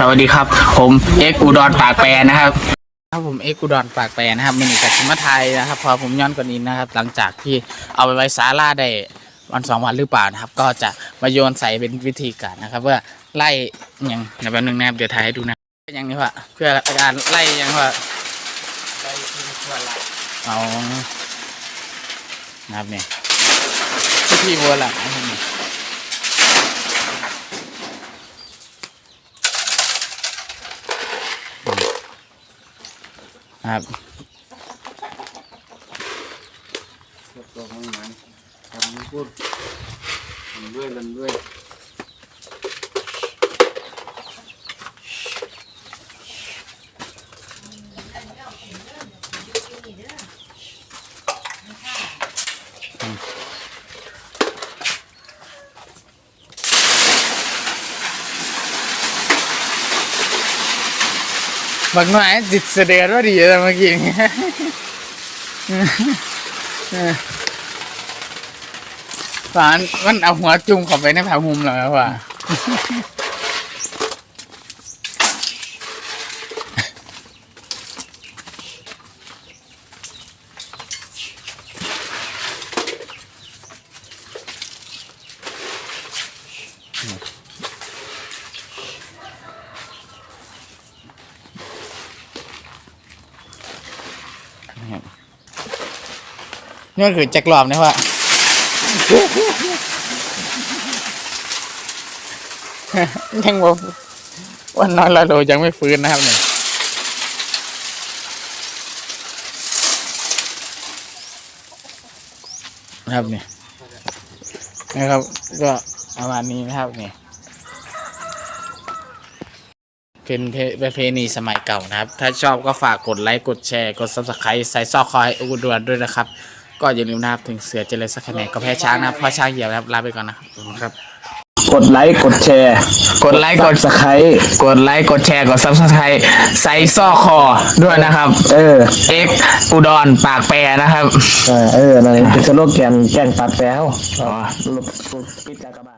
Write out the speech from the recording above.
สวัสดีครับ ผมเอ็กอุดรปากแปรนะครับครับผมเอ็กอุดรปากแปรนะครับมินิกัชิมาไทยนะครับ พอผมย้อนกว่านี้นะครับ หลังจากที่เอาไปไว้ศาลาได้วันสองวันหรือเปล่านะครับ ก็จะมาโยนใส่เป็นวิธีการนะครับเพื่อไล่อย่างแป๊บนึงนะครับเดี๋ยวถ่ายให้ดูนะอย่างนี้ว่าเพื่อการไล่อย่างว่าไล่ที่เพื่อไล่เอานะครับเนี่ยพิธีโบราณนะครับเนี่ย ครับตัวของมันทำพูดทำด้วยลันด้วย บางหน่อยจิตเสด็จว่าดีแต่เมื่อกี้นี้ฝานมันเอาหัวจุ่มเข้าไปในผ้าห่มแล้วว่ นี่มันคือแจ็ครอบนะว่ายังบอกวันนอนละโลยังไม่ฟื้นนะครับเนี่ยนะครับเนี่ยนะครับ ก็ประมาณนี้นะครับเนี่ย เป็นเพประเพณีสมัยเก่านะครับ ถ้าชอบก็ฝากกดไลค์ กดแชร์ กด subscribe ใส่ซอกคอยอุดวนด้วยนะครับ ก็อย่าลืมนะครับถึงเสือเจริญสักคะแนนก็แพ้ช้างนะครับเพราะช้างเหยียบนะครับลาไปก่อนนะครับขอบคุณครับ กดไลค์ กดแชร์ กดไลค์ กดสไครต์กดไลค์ กดแชร์ กด subscribe ใส่ซอกคอด้วยนะครับ เออเอ็กอุดรปากแปรนะครับ เออเออนั่นเป็นสโลแกนแกล้งตัดแป้วอ๋อปิดจากกระบาล